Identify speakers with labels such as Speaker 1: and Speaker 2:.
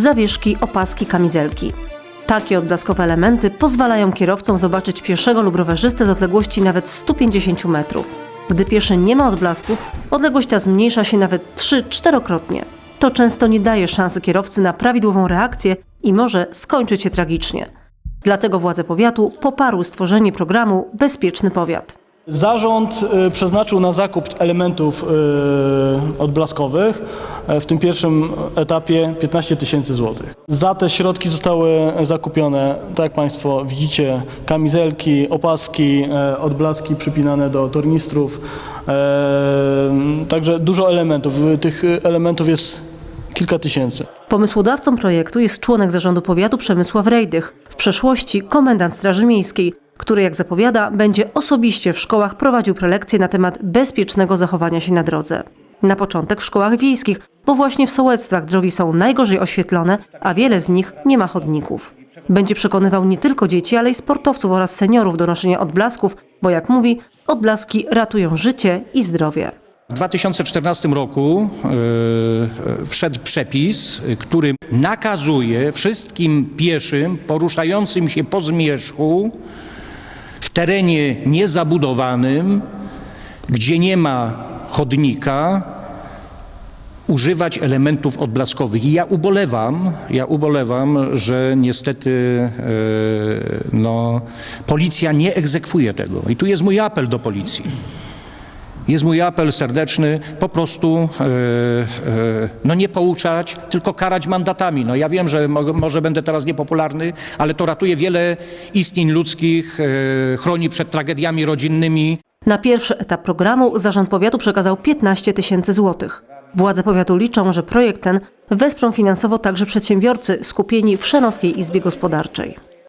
Speaker 1: zawieszki, opaski, kamizelki. Takie odblaskowe elementy pozwalają kierowcom zobaczyć pieszego lub rowerzystę z odległości nawet 150 metrów. Gdy pieszy nie ma odblasków, odległość ta zmniejsza się nawet 3-4-krotnie. To często nie daje szansy kierowcy na prawidłową reakcję i może skończyć się tragicznie. Dlatego władze powiatu poparły stworzenie programu Bezpieczny Powiat.
Speaker 2: Zarząd y, przeznaczył na zakup elementów y, odblaskowych y, w tym pierwszym etapie 15 tysięcy złotych. Za te środki zostały zakupione, tak jak Państwo widzicie, kamizelki, opaski, odblaski przypinane do tornistrów. Także dużo elementów. Tych elementów jest kilka tysięcy.
Speaker 1: Pomysłodawcą projektu jest członek zarządu powiatu Przemysław Rejdych, w przeszłości komendant Straży Miejskiej, który jak zapowiada będzie osobiście w szkołach prowadził prelekcje na temat bezpiecznego zachowania się na drodze. Na początek w szkołach wiejskich, bo właśnie w sołectwach drogi są najgorzej oświetlone, a wiele z nich nie ma chodników. Będzie przekonywał nie tylko dzieci, ale i sportowców oraz seniorów do noszenia odblasków, bo jak mówi, odblaski ratują życie i zdrowie.
Speaker 3: W 2014 roku e, wszedł przepis, który nakazuje wszystkim pieszym poruszającym się po zmierzchu terenie niezabudowanym, gdzie nie ma chodnika, używać elementów odblaskowych. I ja ubolewam, ja ubolewam, że niestety e, no, policja nie egzekwuje tego. I tu jest mój apel do policji. Jest mój apel serdeczny, po prostu e, e, no nie pouczać, tylko karać mandatami. No ja wiem, że mo, może będę teraz niepopularny, ale to ratuje wiele istnień ludzkich, e, chroni przed tragediami rodzinnymi.
Speaker 1: Na pierwszy etap programu zarząd powiatu przekazał 15 tysięcy złotych. Władze powiatu liczą, że projekt ten wesprą finansowo także przedsiębiorcy skupieni w Szenowskiej Izbie Gospodarczej.